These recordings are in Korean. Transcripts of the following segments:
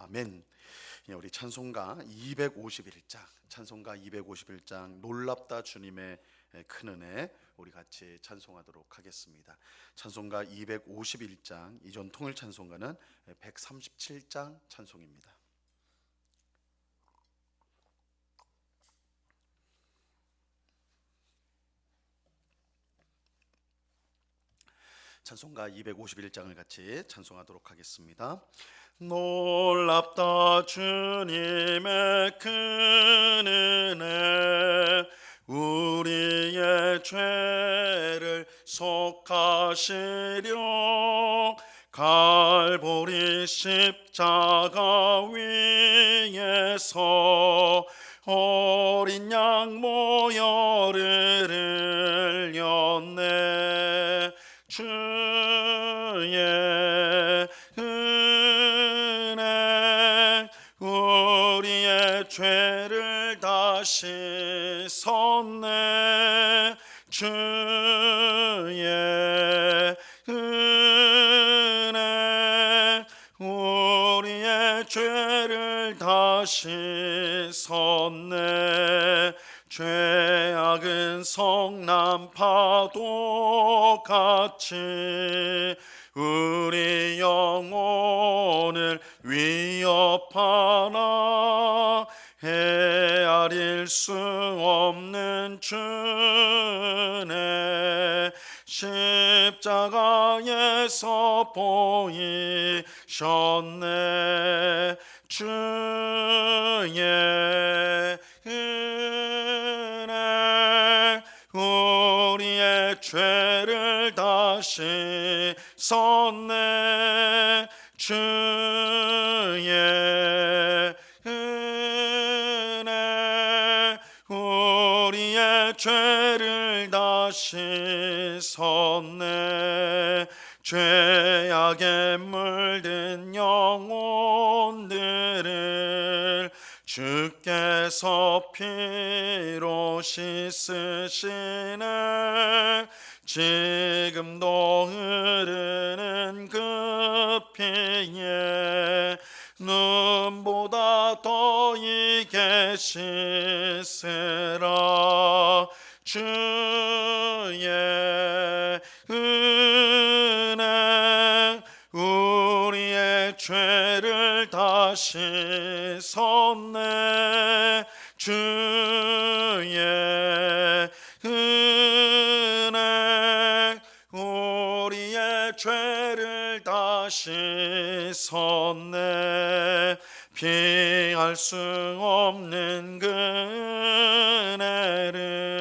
아멘. 예, 우리 찬송가 251장, 찬송가 251장 놀랍다 주님의 큰 은혜 우리 같이 찬송하도록 하겠습니다. 찬송가 251장 이 전 통일 찬송가는 137장 찬송입니다. 찬송가 251장을 같이 찬송하도록 하겠습니다. 놀랍다 주님의 큰 은혜. 우리의 죄를 속하시려 갈보리 십자가 위에서 어린 양 모여를 섰네 주의 은혜 우리의 죄를 다시 섰네 죄악은 성남 파도 같이 우리 영혼을 위협하나 헤아릴 수 없는 주네. 십자가에서 보이셨네. 주의 은혜 우리의 죄를 다시 섰네. 주의 섰네 죄악에 물든 영혼들을 주께서 피로 씻으시네. 지금도 흐르는 그 피에 눈보다 더 이게 씻으라 주의 은혜 우리의 죄를 다시 섰네. 주의 은혜 우리의 죄를 다시 섰네. 피할 수 없는 그 은혜를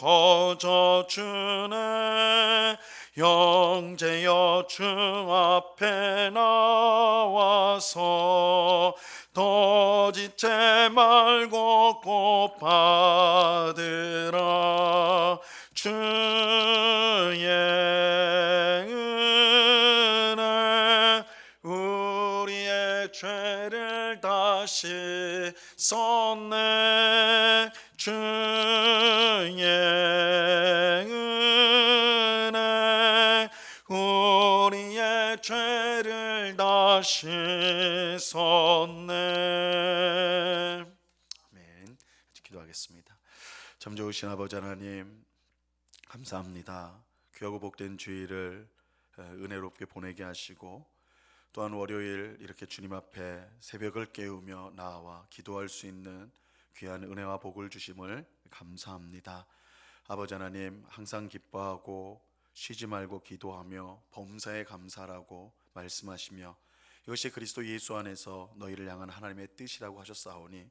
거저 주네. 영제여 주 앞에 나와서 더 지체 말고 꼭 받으라 주의 은혜 우리의 죄를 다시 섰 섰네 아멘. 기도하겠습니다. 참 좋으신 아버지 하나님 감사합니다. 귀하고 복된 주일을 에, 은혜롭게 보내게 하시고 또한 월요일 이렇게 주님 앞에 새벽을 깨우며 나와 기도할 수 있는 귀한 은혜와 복을 주심을 감사합니다. 아버지 하나님 항상 기뻐하고 쉬지 말고 기도하며 범사에 감사라고 말씀하시며 이것이 그리스도 예수 안에서 너희를 향한 하나님의 뜻이라고 하셨사오니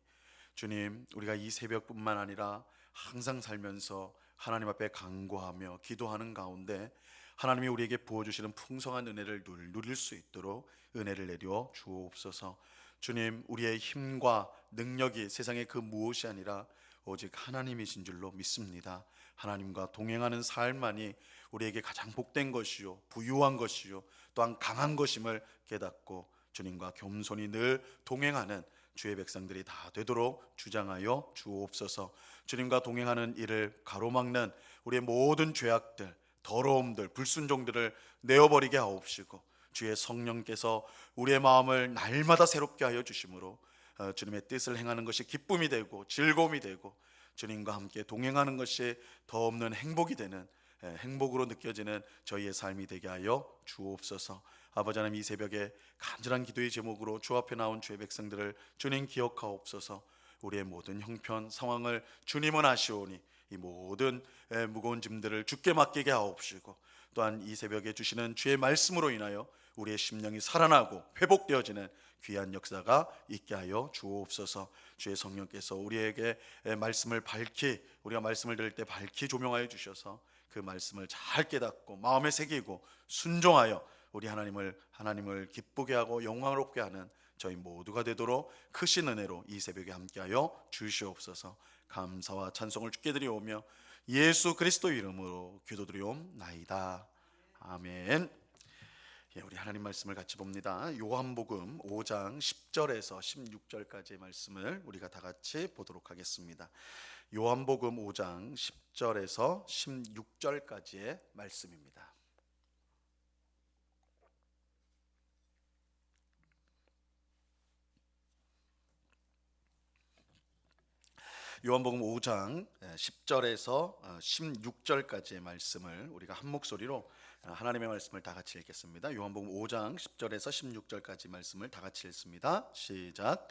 주님 우리가 이 새벽뿐만 아니라 항상 살면서 하나님 앞에 간구하며 기도하는 가운데 하나님이 우리에게 부어 주시는 풍성한 은혜를 누- 누릴 수 있도록 은혜를 내려 주옵소서. 주님 우리의 힘과 능력이 세상의 그 무엇이 아니라 오직 하나님이신 줄로 믿습니다. 하나님과 동행하는 삶만이 우리에게 가장 복된 것이요 부유한 것이요 또한 강한 것임을 깨닫고 주님과 겸손히 늘 동행하는 주의 백성들이 다 되도록 주장하여 주옵소서. 주님과 동행하는 일을 가로막는 우리의 모든 죄악들, 더러움들, 불순종들을 내어버리게 하옵시고 주의 성령께서 우리의 마음을 날마다 새롭게 하여 주심으로 어, 주님의 뜻을 행하는 것이 기쁨이 되고 즐거움이 되고 주님과 함께 동행하는 것이 더 없는 행복이 되는 예, 행복으로 느껴지는 저희의 삶이 되게 하여 주옵소서. 아버지 하나님 이 새벽에 간절한 기도의 제목으로 주 앞에 나온 주의 백성들을 주님 기억하옵소서. 우리의 모든 형편 상황을 주님은 아시오니 이 모든 에, 무거운 짐들을 주께 맡기게 하옵시고 또한 이 새벽에 주시는 주의 말씀으로 인하여 우리의 심령이 살아나고 회복되어지는 귀한 역사가 있게 하여 주옵소서. 주의 성령께서 우리에게 에, 말씀을 밝히 우리가 말씀을 들을 때 밝히 조명하여 주셔서 그 말씀을 잘 깨닫고 마음에 새기고 순종하여 우리 하나님을 하나님을 기쁘게 하고 영광롭게 하는 저희 모두가 되도록 크신 은혜로 이 새벽에 함께하여 주시옵소서. 감사와 찬송을 주께 드리오며 예수 그리스도 이름으로 기도드리옵나이다. 아멘. 예, 우리 하나님 말씀을 같이 봅니다. 요한복음 5장 10절에서 16절까지의 말씀을 우리가 다 같이 보도록 하겠습니다. 요한복음 5장 10절에서 16절까지의 말씀입니다. 요한복음 5장 10절에서 16절까지의 말씀을 우리가 한 목소리로 하나님의 말씀을 다 같이 읽겠습니다. 요한복음 5장 10절에서 16절까지 말씀을 다 같이 읽습니다. 시작.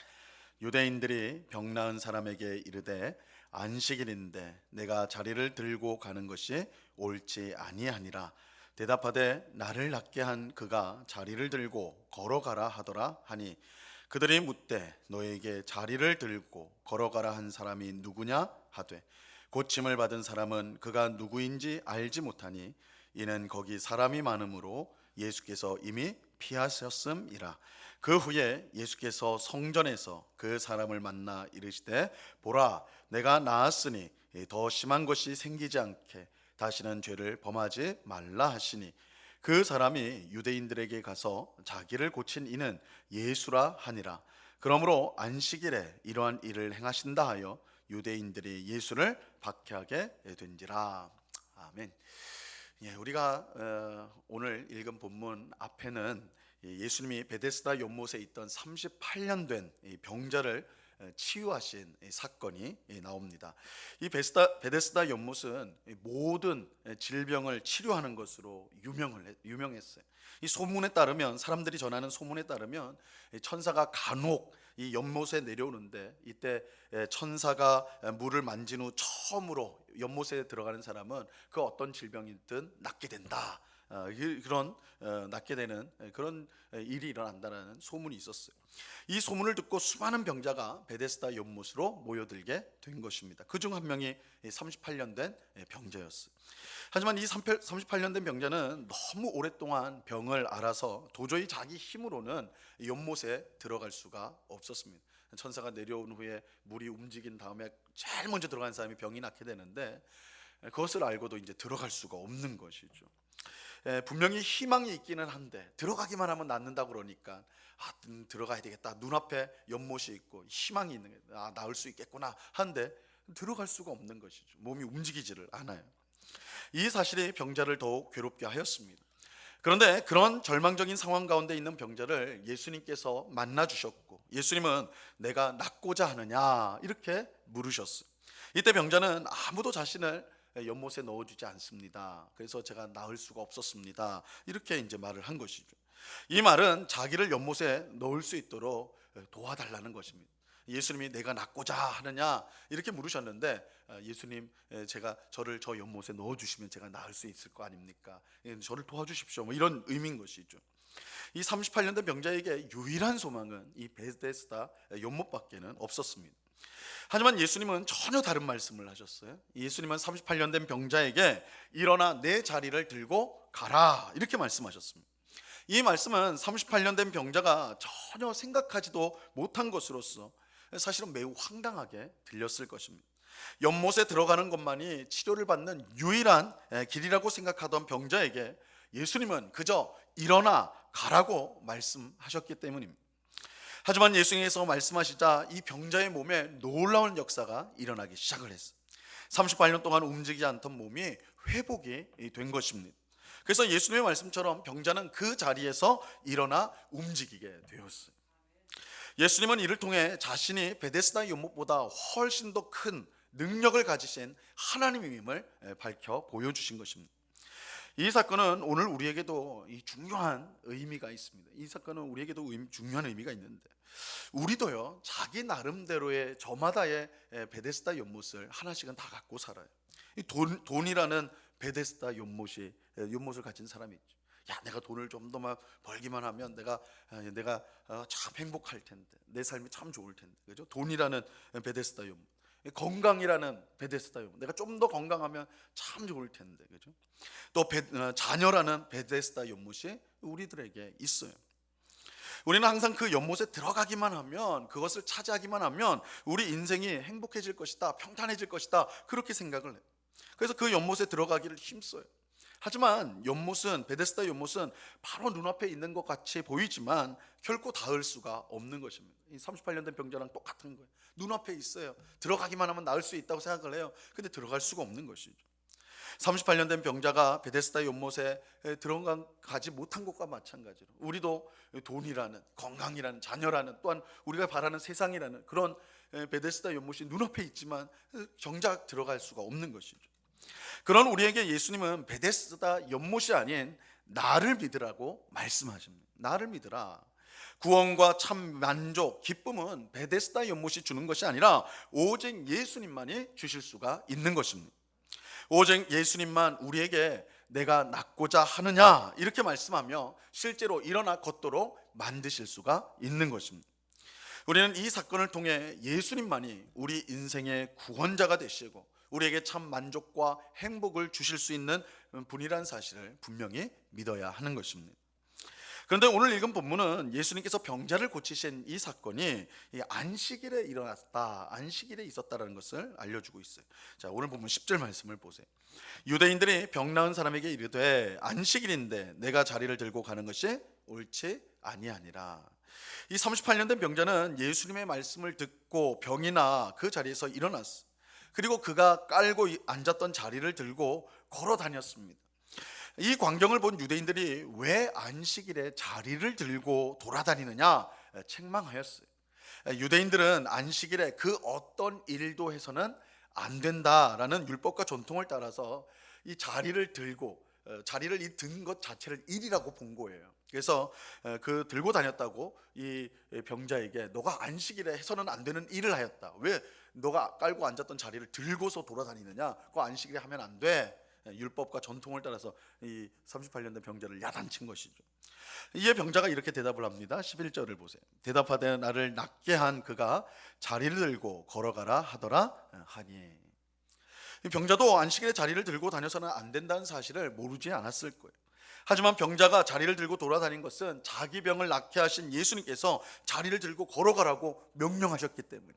유대인들이 병 나은 사람에게 이르되 안식일인데 내가 자리를 들고 가는 것이 옳지 아니하니라 대답하되 나를 낫게 한 그가 자리를 들고 걸어가라 하더라 하니 그들이 묻되 너에게 자리를 들고 걸어가라 한 사람이 누구냐 하되 고침을 받은 사람은 그가 누구인지 알지 못하니 이는 거기 사람이 많으므로 예수께서 이미 피하셨음이라. 그 후에 예수께서 성전에서 그 사람을 만나 이르시되 보라 내가 나았으니 더 심한 것이 생기지 않게 다시는 죄를 범하지 말라 하시니 그 사람이 유대인들에게 가서 자기를 고친 이는 예수라 하니라 그러므로 안식일에 이러한 일을 행하신다 하여 유대인들이 예수를 박해하게 된지라 아멘. 예, 우리가 어, 오늘 읽은 본문 앞에는 이 예수님이 베데스다 연못에 있던 38년 된이 병자를 어, 치유하신 이 사건이 이 나옵니다. 이 베스다, 베데스다 연못은 이 모든 질병을 치료하는 것으로 유명을 했- 유명했어요. 이 소문에 따르면 사람들이 전하는 소문에 따르면 이 천사가 간혹 이 연못에 내려오는데 이때 에, 천사가 물을 만진 후 처음으로 연못에 들어가는 사람은 그 어떤 질병이든 낫게 된다. 어, 이- 그런 어, 낫게 되는 그런 일이 일어난다는 소문이 있었어요. 이 소문을 듣고 수많은 병자가 베데스다 연못으로 모여들게 된 것입니다. 그 중 한 명이 38년 된 병자였어요. 하지만 이 38년 된 병자는 너무 오랫동안 병을 앓아서 도저히 자기 힘으로는 연못에 들어갈 수가 없었습니다. 천사가 내려온 후에 물이 움직인 다음에 제일 먼저 들어간 사람이 병이 낫게 되는데 그것을 알고도 이제 들어갈 수가 없는 것이죠. 에, 분명히 희망이 있기는 한데 들어가기만 하면 낫는다 그러니까 아, 음, 들어가야 되겠다. 눈앞에 연못이 있고 희망이 있는 게 아, 나을 수 있겠구나. 한데 들어갈 수가 없는 것이죠. 몸이 움직이지를 않아요. 이 사실이 병자를 더욱 괴롭게 하였습니다. 그런데 그런 절망적인 상황 가운데 있는 병자를 예수님께서 만나 주셨고 예수님은 내가 낫고자 하느냐 이렇게 물으셨어요. 이때 병자는 아무도 자신을 연못에 넣어주지 않습니다. 그래서 제가 나을 수가 없었습니다. 이렇게 이제 말을 한 것이죠. 이 말은 자기를 연못에 넣을 수 있도록 도와달라는 것입니다. 예수님이 내가 낫고자 하느냐 이렇게 물으셨는데 아, 예수님 에, 제가 저를 저 연못에 넣어 주시면 제가 나을 수 있을 거 아닙니까? 예, 저를 도와주십시오. 뭐 이런 의미인 것이죠. 이 38년 된 병자에게 유일한 소망은 이 베데스다 연못밖에는 없었습니다. 하지만 예수님은 전혀 다른 말씀을 하셨어요. 예수님은 38년 된 병자에게 일어나 내 자리를 들고 가라 이렇게 말씀하셨습니다. 이 말씀은 38년 된 병자가 전혀 생각하지도 못한 것으로서 사실은 매우 황당하게 들렸을 것입니다. 연못에 들어가는 것만이 치료를 받는 유일한 길이라고 생각하던 병자에게 예수님은 그저 일어나 가라고 말씀하셨기 때문입니다. 하지만 예수님께서 말씀하시자 이 병자의 몸에 놀라운 역사가 일어나기 시작을 했어요. 38년 동안 움직이지 않던 몸이 회복이 된 것입니다. 그래서 예수님의 말씀처럼 병자는 그 자리에서 일어나 움직이게 되었어요. 예수님은 이를 통해 자신이 베데스다 연못보다 훨씬 더 큰 능력을 가지신 하나님임을 밝혀 보여주신 것입니다. 이 사건은 오늘 우리에게도 이 중요한 의미가 있습니다. 이 사건은 우리에게도 의미, 중요한 의미가 있는데 우리도요 자기 나름대로의 저마다의 베데스다 연못을 하나씩은 다 갖고 살아요. 이 돈, 돈이라는 베데스다 연못이 연못을 가진 사람이 있죠. 야, 내가 돈을 좀 더 막 벌기만 하면 내가 아, 내가 어, 참 행복할 텐데 내 삶이 참 좋을 텐데 그죠? 돈이라는 베데스다 연못. 건강이라는 베데스다 연못. 내가 좀 더 건강하면 참 좋을 텐데 그죠? 또 베, 어, 자녀라는 베데스다 연못이 우리들에게 있어요. 우리는 항상 그 연못에 들어가기만 하면 그것을 차지하기만 하면 우리 인생이 행복해질 것이다, 평탄해질 것이다 그렇게 생각을 해요. 그래서 그 연못에 들어가기를 힘써요. 하지만 연못은 베데스다 연못은 바로 눈앞에 있는 것 같이 보이지만 결코 닿을 수가 없는 것입니다. 이 38년 된 병자랑 똑같은 거예요. 눈앞에 있어요. 들어가기만 하면 나을 수 있다고 생각을 해요. 근데 들어갈 수가 없는 것이죠. 38년 된 병자가 베데스다 연못에 들어가지 못한 것과 마찬가지로 우리도 돈이라는 건강이라는 자녀라는 또한 우리가 바라는 세상이라는 그런 베데스다 연못이 눈앞에 있지만 정작 들어갈 수가 없는 것이죠. 그런 우리에게 예수님은 베데스다 연못이 아닌 나를 믿으라고 말씀하십니다. 나를 믿으라. 구원과 참 만족, 기쁨은 베데스다 연못이 주는 것이 아니라 오직 예수님만이 주실 수가 있는 것입니다. 오직 예수님만 우리에게 내가 낫고자 하느냐 이렇게 말씀하며 실제로 일어나 걷도록 만드실 수가 있는 것입니다. 우리는 이 사건을 통해 예수님만이 우리 인생의 구원자가 되시고 우리에게 참 만족과 행복을 주실 수 있는 분이란 사실을 분명히 믿어야 하는 것입니다. 그런데 오늘 읽은 본문은 예수님께서 병자를 고치신 이 사건이 안식일에 일어났다, 안식일에 있었다라는 것을 알려주고 있어요. 자, 오늘 본문 10절 말씀을 보세요. 유대인들이 병 나은 사람에게 이르되 안식일인데 내가 자리를 들고 가는 것이 옳지 아니하니라. 이 38년 된 병자는 예수님의 말씀을 듣고 병이 나 그 자리에서 일어났어. 그리고 그가 깔고 앉았던 자리를 들고 걸어 다녔습니다. 이 광경을 본 유대인들이 왜 안식일에 자리를 들고 돌아다니느냐 책망하였어요. 유대인들은 안식일에 그 어떤 일도 해서는 안 된다라는 율법과 전통을 따라서 이 자리를 들고 어, 자리를 이 든 것 자체를 일이라고 본 거예요. 그래서 어, 그 들고 다녔다고 이 병자에게 너가 안식일에 해서는 안 되는 일을 하였다. 왜 너가 깔고 앉았던 자리를 들고서 돌아다니느냐? 그 안식일에 하면 안 돼. 율법과 전통을 따라서 이 38년 된 병자를 야단친 것이죠. 이에 병자가 이렇게 대답을 합니다. 11절을 보세요. 대답하되 나를 낫게 한 그가 자리를 들고 걸어가라 하더라 하니 병자도 안식일에 자리를 들고 다녀서는 안 된다는 사실을 모르지 않았을 거예요. 하지만 병자가 자리를 들고 돌아다닌 것은 자기 병을 낫게 하신 예수님께서 자리를 들고 걸어가라고 명령하셨기 때문에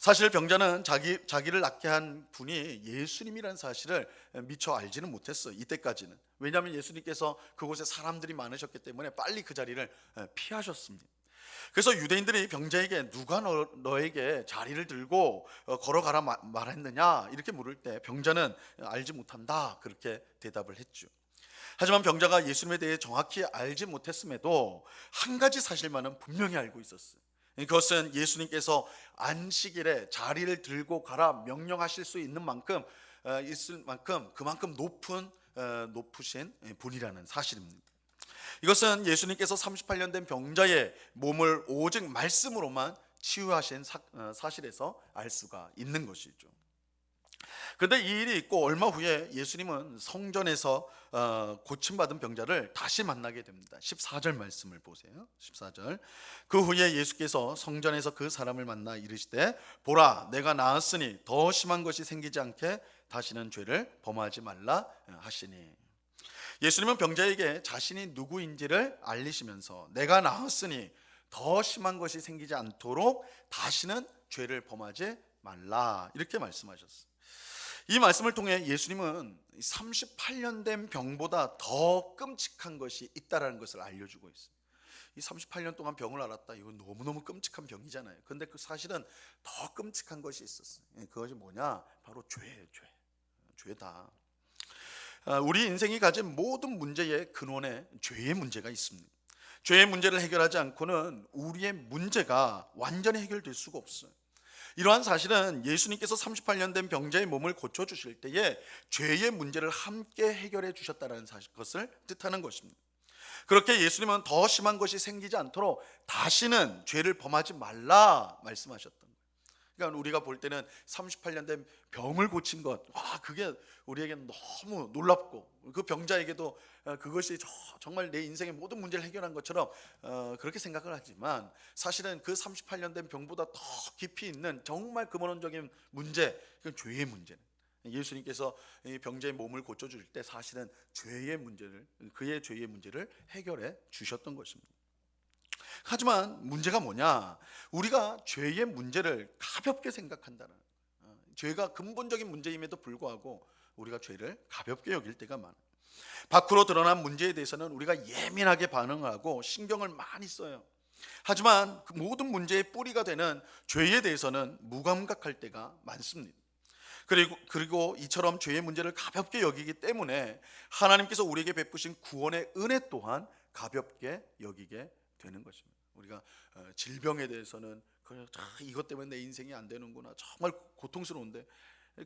사실 병자는 자기 자기를 낫게 한 분이 예수님이라는 사실을 미처 알지는 못했어요. 이때까지는. 왜냐하면 예수님께서 그곳에 사람들이 많으셨기 때문에 빨리 그 자리를 피하셨습니다. 그래서 유대인들이 병자에게 누가 너, 너에게 자리를 들고 어, 걸어가라 말했느냐 이렇게 물을 때 병자는 알지 못한다 그렇게 대답을 했죠. 하지만 병자가 예수님에 대해 정확히 알지 못했음에도 한 가지 사실만은 분명히 알고 있었어요. 그것은 예수님께서 안식일에 자리를 들고 가라 명령하실 수 있는 만큼 어, 있을 만큼 그만큼 높은 어, 높으신 분이라는 사실입니다. 이것은 예수님께서 38년 된 병자의 몸을 오직 말씀으로만 치유하신 사, 어, 사실에서 알 수가 있는 것이죠. 그런데 이 일이 있고 얼마 후에 예수님은 성전에서 어, 고침받은 병자를 다시 만나게 됩니다. 14절 말씀을 보세요. 14절. 그 후에 예수께서 성전에서 그 사람을 만나 이르시되 보라 내가 나았으니 더 심한 것이 생기지 않게 다시는 죄를 범하지 말라 하시니 예수님은 병자에게 자신이 누구인지를 알리시면서 내가 나았으니 더 심한 것이 생기지 않도록 다시는 죄를 범하지 말라 이렇게 말씀하셨어요. 이 말씀을 통해 예수님은 38년 된 병보다 더 끔찍한 것이 있다라는 것을 알려주고 있어요. 이 38년 동안 병을 앓았다. 이건 너무너무 끔찍한 병이잖아요. 근데 그 사실은 더 끔찍한 것이 있었어요. 예, 그것이 뭐냐? 바로 죄예요, 죄. 죄다. 아, 우리 인생이 가진 모든 문제의 근원에 죄의 문제가 있습니다. 죄의 문제를 해결하지 않고는 우리의 문제가 완전히 해결될 수가 없어요. 이러한 사실은 예수님께서 38년 된 병자의 몸을 고쳐 주실 때에 죄의 문제를 함께 해결해 주셨다는 것을 뜻하는 것입니다. 그렇게 예수님은 더 심한 것이 생기지 않도록 다시는 죄를 범하지 말라 말씀하셨던. 그러니까 우리가 볼 때는 38년 된 병을 고친 것, 와 그게 우리에게는 너무 놀랍고 그 병자에게도 어, 그것이 정말 내 인생의 모든 문제를 해결한 것처럼 어, 그렇게 생각을 하지만 사실은 그 38년 된 병보다 더 깊이 있는 정말 근원적인 문제, 그 죄의 문제는 예수님께서 병자의 몸을 고쳐줄 때 사실은 죄의 문제를 그의 죄의 문제를 해결해 주셨던 것입니다. 하지만 문제가 뭐냐? 우리가 죄의 문제를 가볍게 생각한다는 어, 죄가 근본적인 문제임에도 불구하고 우리가 죄를 가볍게 여길 때가 많아요. 밖으로 드러난 문제에 대해서는 우리가 예민하게 반응하고 신경을 많이 써요. 하지만 그 모든 문제의 뿌리가 되는 죄에 대해서는 무감각할 때가 많습니다. 그리고 그리고 이처럼 죄의 문제를 가볍게 여기기 때문에 하나님께서 우리에게 베푸신 구원의 은혜 또한 가볍게 여기게 되는 것입니다. 우리가 어, 질병에 대해서는 그냥 이것 때문에 내 인생이 안 되는구나 정말 고통스러운데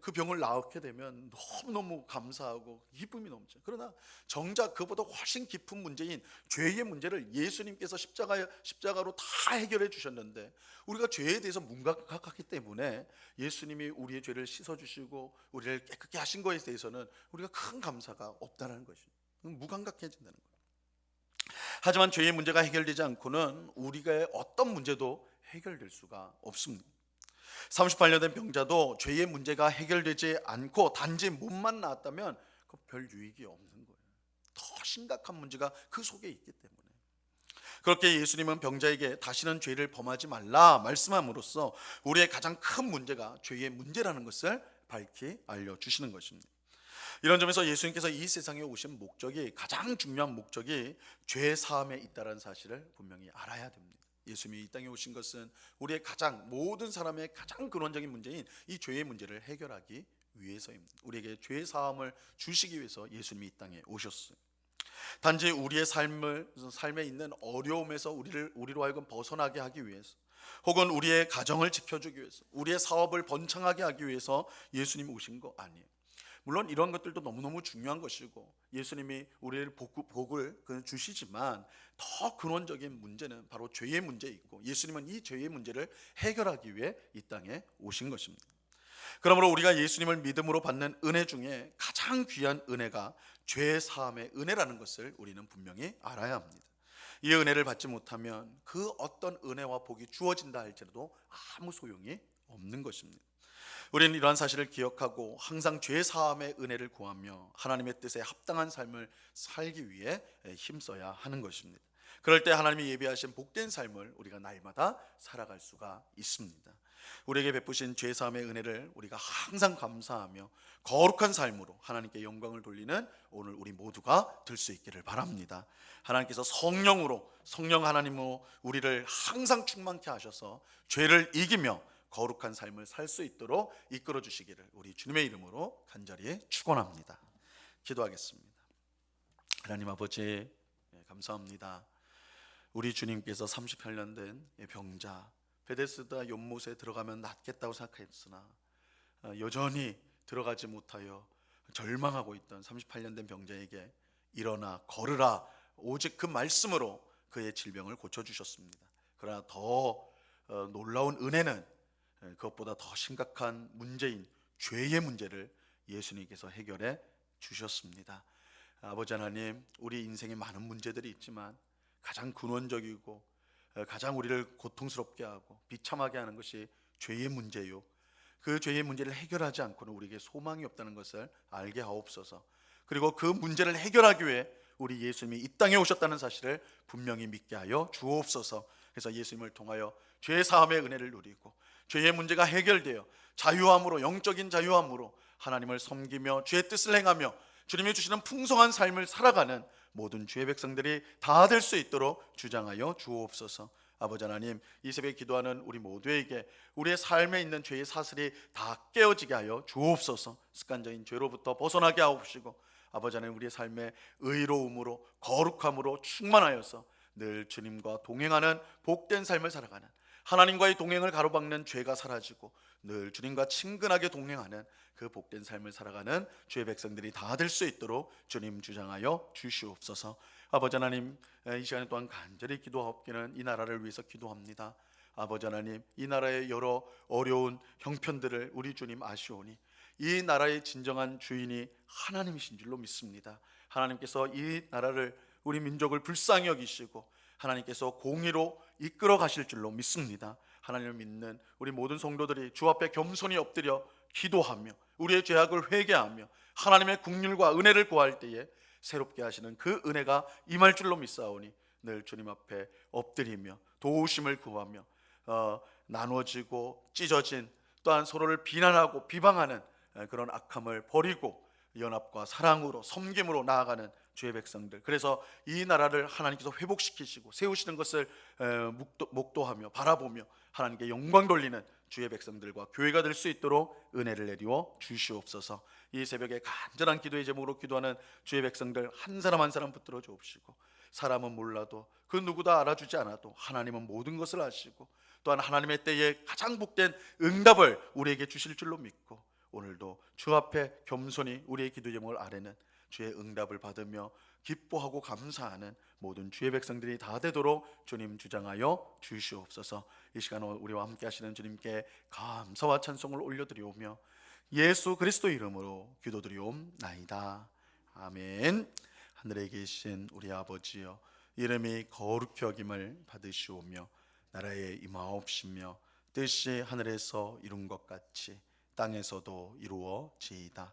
그 병을 나게 되면 너무너무 감사하고 기쁨이 넘쳐. 그러나 정작 그보다 훨씬 깊은 문제인 죄의 문제를 예수님께서 십자가 십자가로 다 해결해 주셨는데 우리가 죄에 대해서 문각하기 때문에 예수님이 우리의 죄를 씻어 주시고 우리를 깨끗게 하신 것에 대해서는 우리가 큰 감사가 없다는 것이 무감각해진다는 거예요. 하지만 죄의 문제가 해결되지 않고는 우리가 어떤 문제도 해결될 수가 없습니다. 38년 된 병자도 죄의 문제가 해결되지 않고 단지 몸만 나았다면 그별 유익이 없는 거예요. 더 심각한 문제가 그 속에 있기 때문에. 그렇게 예수님은 병자에게 다시는 죄를 범하지 말라 말씀함으로써 우리의 가장 큰 문제가 죄의 문제라는 것을 밝히 알려 주시는 것입니다. 이런 점에서 예수님께서 이 세상에 오신 목적이 가장 중요한 목적이 죄 사함에 있다는 사실을 분명히 알아야 됩니다. 예수님이 이 땅에 오신 것은 우리의 가장 모든 사람의 가장 근원적인 문제인 이 죄의 문제를 해결하기 위해서입니다. 우리에게 죄 사함을 주시기 위해서 예수님이 이 땅에 오셨어요. 단지 우리의 삶을 삶에 있는 어려움에서 우리를 우리로 하여금 벗어나게 하기 위해서 혹은 우리의 가정을 지켜주기 위해서 우리의 사업을 번창하게 하기 위해서 예수님이 오신 거 아니에요. 물론 이런 것들도 너무너무 중요한 것이고 예수님이 우리를 복, 복을 주시지만 더 근원적인 문제는 바로 죄의 문제 있고 예수님은 이 죄의 문제를 해결하기 위해 이 땅에 오신 것입니다. 그러므로 우리가 예수님을 믿음으로 받는 은혜 중에 가장 귀한 은혜가 죄 사함의 은혜라는 것을 우리는 분명히 알아야 합니다. 이 은혜를 받지 못하면 그 어떤 은혜와 복이 주어진다 할지라도 아무 소용이 없는 것입니다. 우리는 이러한 사실을 기억하고 항상 죄 사함의 은혜를 구하며 하나님의 뜻에 합당한 삶을 살기 위해 힘써야 하는 것입니다. 그럴 때 하나님이 예비하신 복된 삶을 우리가 날마다 살아갈 수가 있습니다. 우리에게 베푸신 죄 사함의 은혜를 우리가 항상 감사하며 거룩한 삶으로 하나님께 영광을 돌리는 오늘 우리 모두가 될 수 있기를 바랍니다. 하나님께서 성령으로 성령 하나님으로 우리를 항상 충만케 하셔서 죄를 이기며 거룩한 삶을 살 수 있도록 이끌어 주시기를 우리 주님의 이름으로 간절히 축원합니다. 기도하겠습니다. 하나님 아버지 예, 감사합니다. 우리 주님께서 38년 된 병자 베데스다 연못에 들어가면 낫겠다고 생각했으나 어, 여전히 들어가지 못하여 절망하고 있던 38년 된 병자에게 일어나 걸으라 오직 그 말씀으로 그의 질병을 고쳐 주셨습니다. 그러나 더 어, 놀라운 은혜는 예, 그것보다 더 심각한 문제인 죄의 문제를 예수님께서 해결해 주셨습니다. 아버지 하나님, 우리 인생에 많은 문제들이 있지만 가장 근원적이고 어, 가장 우리를 고통스럽게 하고 비참하게 하는 것이 죄의 문제요. 그 죄의 문제를 해결하지 않고는 우리에게 소망이 없다는 것을 알게 하옵소서. 그리고 그 문제를 해결하기 위해 우리 예수님이 이 땅에 오셨다는 사실을 분명히 믿게 하여 주옵소서. 그래서 예수님을 통하여 죄 사함의 은혜를 누리고 죄의 문제가 해결되어 자유함으로 영적인 자유함으로 하나님을 섬기며 죄의 뜻을 행하며 주님이 주시는 풍성한 삶을 살아가는 모든 주의 백성들이 다 될 수 있도록 주장하여 주옵소서. 아버지 하나님, 이 새벽에 기도하는 우리 모두에게 우리의 삶에 있는 죄의 사슬이 다 깨어지게 하여 주옵소서. 습관적인 죄로부터 벗어나게 하옵시고 아버지 하나님 우리의 삶에 의로움으로 거룩함으로 충만하여서 늘 주님과 동행하는 복된 삶을 살아가는 하나님과의 동행을 가로막는 죄가 사라지고 늘 주님과 친근하게 동행하는 그 복된 삶을 살아가는 주의 백성들이 다 될 수 있도록 주님 주장하여 주시옵소서. 아버지 하나님 이 시간에 또한 간절히 기도하옵기는 이 나라를 위해서 기도합니다. 아버지 하나님 이 나라의 여러 어려운 형편들을 우리 주님 아시오니 이 나라의 진정한 주인이 하나님이신 줄로 믿습니다. 하나님께서 이 나라를 우리 민족을 불쌍히 여기시고 하나님께서 공의로 이끌어 가실 줄로 믿습니다. 하나님을 믿는 우리 모든 성도들이 주 앞에 겸손히 엎드려 기도하며 우리의 죄악을 회개하며 하나님의 국률과 은혜를 구할 때에 새롭게 하시는 그 은혜가 임할 줄로 믿사오니 늘 주님 앞에 엎드리며 도우심을 구하며 어, 나눠지고 찢어진 또한 서로를 비난하고 비방하는 에, 그런 악함을 버리고 연합과 사랑으로 섬김으로 나아가는 주의 백성들. 그래서 이 나라를 하나님께서 회복시키시고 세우시는 것을 에, 묵도, 목도 하며 바라보며 하나님께 영광 돌리는 주의 백성들과 교회가 될 수 있도록 은혜를 내리워 주시옵소서. 이 새벽에 간절한 기도의 제목으로 기도하는 주의 백성들 한 사람 한 사람 붙들어 주옵시고 사람은 몰라도 그 누구도 알아주지 않아도 하나님은 모든 것을 아시고 또한 하나님의 때에 가장 복된 응답을 우리에게 주실 줄로 믿고 오늘도 주 앞에 겸손히 우리의 기도 제목을 아뢰는 주의 응답을 받으며 기뻐하고 감사하는 모든 주의 백성들이 다 되도록 주님 주장하여 주시옵소서. 이 시간 우리와 함께 하시는 주님께 감사와 찬송을 올려드리오며 예수 그리스도 이름으로 기도드리옵나이다. 아멘. 하늘에 계신 우리 아버지여 이름이 거룩히 여김을 받으시오며 나라에 임하옵시며 뜻이 하늘에서 이룬 것 같이 땅에서도 이루어지이다.